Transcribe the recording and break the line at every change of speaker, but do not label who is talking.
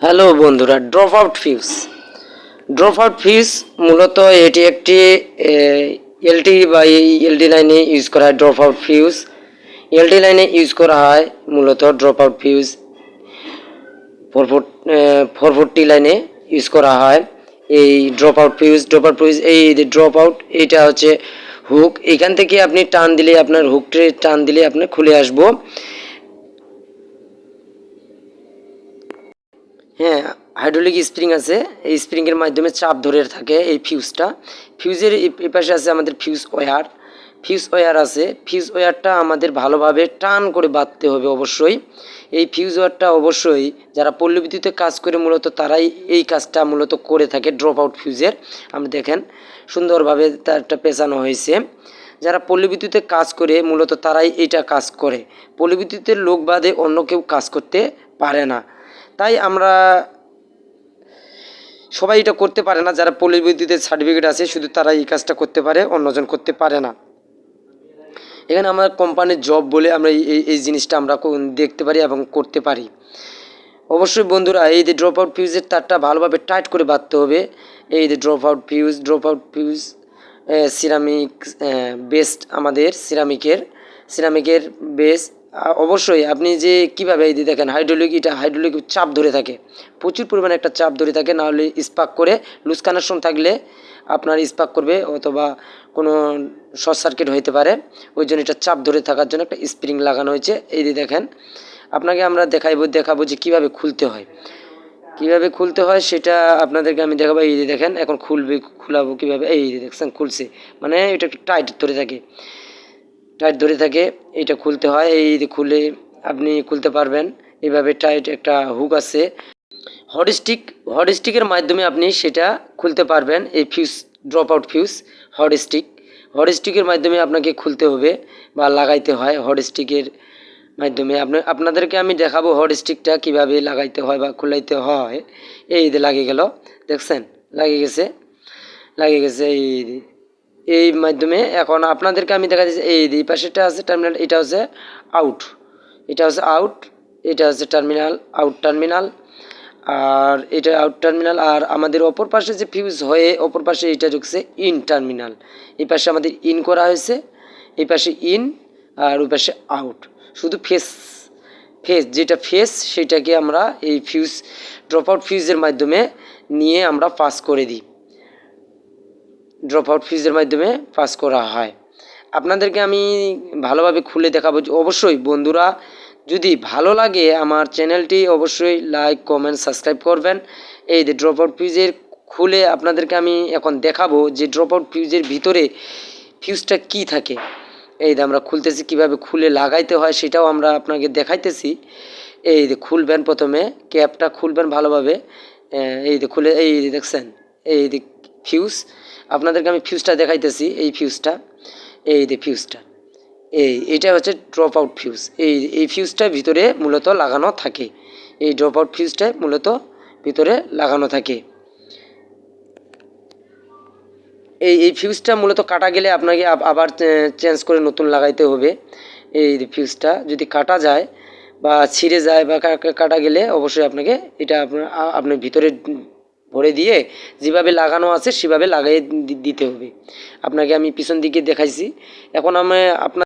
Hello বন্ধুরা drop out fuse drop out fuse মূলত এটি একটি এলটি বা এলডি লাইনে ইউজ করা হয় ড্রপ আউট ফিউজ এলডি লাইনে ইউজ করা হয় মূলত drop out fuse four four forty লাইনে ইউজ করা হয় এই drop out fuse drop out fuse এই ড্রপ আউট এইটা হচ্ছে হুক এখান থেকে আপনি টান দিলে আপনার হুকটে টান দিলে আপনার খুলে আসব। হ্যাঁ হাইড্রোলিক স্প্রিং আছে। এই স্প্রিংয়ের মাধ্যমে চাপ ধরে থাকে এই ফিউজটা ফিউজের এ পাশে আছে আমাদের ফিউজ ওয়্যার ফিউজ ওয়্যার আছে। ফিউজ ওয়ারটা আমাদের ভালোভাবে টান করে বাঁধতে হবে অবশ্যই। এই ফিউজ ওয়ারটা অবশ্যই যারা পল্লী বিদ্যুতে কাজ করে মূলত তারাই এই কাজটা মূলত করে থাকে ড্রপ আউট ফিউজের আপনি দেখেন সুন্দরভাবে তারটা পেঁচানো হয়েছে। যারা পল্লী বিদ্যুতে কাজ করে মূলত তারাই এইটা কাজ করে। পল্লী বিদ্যুতের লোক বাদে অন্য কেউ কাজ করতে পারে না। তাই আমরা সবাই এটা করতে পারে না। যারা পল্লী বিদ্যুতের সার্টিফিকেট আছে, শুধু তারা এই কাজটা করতে পারে, অন্যজন করতে পারে না। এখানে আমার কোম্পানির জব বলে আমরা এই এই জিনিসটা আমরা দেখতে পারি এবং করতে পারি। অবশ্যই বন্ধুরা, এই যে ড্রপ আউট ফিউজের তারটা ভালোভাবে টাইট করে বাঁধতে হবে। এই যে drop out fuse drop out fuse ceramic best আমাদের সিরামিকের সিরামিকের বেস অবশ্যই আপনি যে কীভাবে এই দেখেন হাইড্রোলিক এটা হাইড্রোলিক চাপ ধরে থাকে। প্রচুর পরিমাণে একটা চাপ ধরে থাকে নাহলে স্পার্ক করে লুজ কানেকশন থাকলে আপনার স্পার্ক করবে অথবা কোনো শর্ট সার্কিট হইতে পারে। ওই জন্য এটা চাপ ধরে থাকার জন্য একটা স্প্রিং লাগানো হয়েছে। এই যে দেখেন, আপনাকে আমরা দেখাইবো, দেখাবো যে কীভাবে খুলতে হয়। কীভাবে খুলতে হয় সেটা আপনাদেরকে আমি দেখাবো। এই যে দেখেন, এখন খুলবে, খুলাবো কীভাবে? এই যে দেখছেন, খুলছে। মানে এটা একটু টাইট ধরে থাকে। টাইট ধরে থাকে, এটা খুলতে হয়, এই খুলে আপনি খুলতে পারবেন। এইভাবে টাইট একটা হুক আছে। হট স্টিক হট স্টিকের মাধ্যমে আপনি সেটা খুলতে পারবেন, এই fuse drop out fuse hot stick hot স্টিকের মাধ্যমে আপনাকে খুলতে হবে বা লাগাইতে হয় হট স্টিকের মাধ্যমে। আপনি, আপনাদেরকে আমি দেখাবো হট স্টিকটা কীভাবে লাগাইতে হয় বা খুলাইতে হয়। এই যে লাগিয়ে গেল, দেখছেন? লাগে গেছে? লাগিয়ে গেছে, এই। এই মাধ্যমে এখন আপনাদেরকে আমি দেখা দিচ্ছি এই এই পাশেটা আছে টার্মিনাল এটা হচ্ছে আউট এটা হচ্ছে আউট এটা হচ্ছে টার্মিনাল আউট টার্মিনাল আর এটা আউট টার্মিনাল আর আমাদের অপর পাশে যে ফিউজ হয়ে অপর পাশে এটা ঢুকছে ইন টার্মিনাল এই পাশে আমাদের ইন করা হয়েছে, এই পাশে ইন আর ওই পাশে আউট শুধু ফেস ফেস যেটা ফেস সেটাকে আমরা এই ফিউজ ড্রপ আউট ফিউজের মাধ্যমে নিয়ে আমরা পাস করে দিই। ড্রপ আউট ফিজের মাধ্যমে পাস করা হয়। আপনাদেরকে আমি ভালোভাবে খুলে দেখাবো অবশ্যই বন্ধুরা, যদি ভালো লাগে আমার চ্যানেলটি অবশ্যই লাইক কমেন্ট সাবস্ক্রাইব করবেন। এই যে ড্রপ আউট ফিউজের খুলে আপনাদেরকে আমি এখন দেখাবো যে ড্রপ আউট ফিউজের ভিতরে ফিউজটা কি থাকে। এই যে আমরা খুলতেছি, কীভাবে খুলে লাগাইতে হয় সেটাও আমরা আপনাকে দেখাইতেছি। এই যে খুলবেন প্রথমে, ক্যাপটা খুলবেন ভালোভাবে। এই যে খুলে, এই দেখছেন, এই যে ফিউজ আপনাদেরকে আমি ফিউজটা দেখাইতেছি, এই ফিউজটা এই যে ফিউজটা এই এটা হচ্ছে ড্রপ আউট ফিউজ এই এই ফিউজটা ভিতরে মূলত লাগানো থাকে। এই ড্রপ আউট ফিউজটা মূলত ভিতরে লাগানো থাকে। এই এই ফিউজটা মূলত কাটা গেলে আপনাকে আবার চেঞ্জ করে নতুন লাগাইতে হবে। এই ফিউজটা যদি কাটা যায় বা ছিঁড়ে যায় বা কাটা গেলে অবশ্যই আপনাকে এটা আপনার আপনার ভিতরে ভরে দিয়ে যেভাবে লাগানো আছে সেভাবে লাগাই দিতে হবে। আপনাকে আমি পিছন দিকে দেখাইছি। এখন আমি আপনার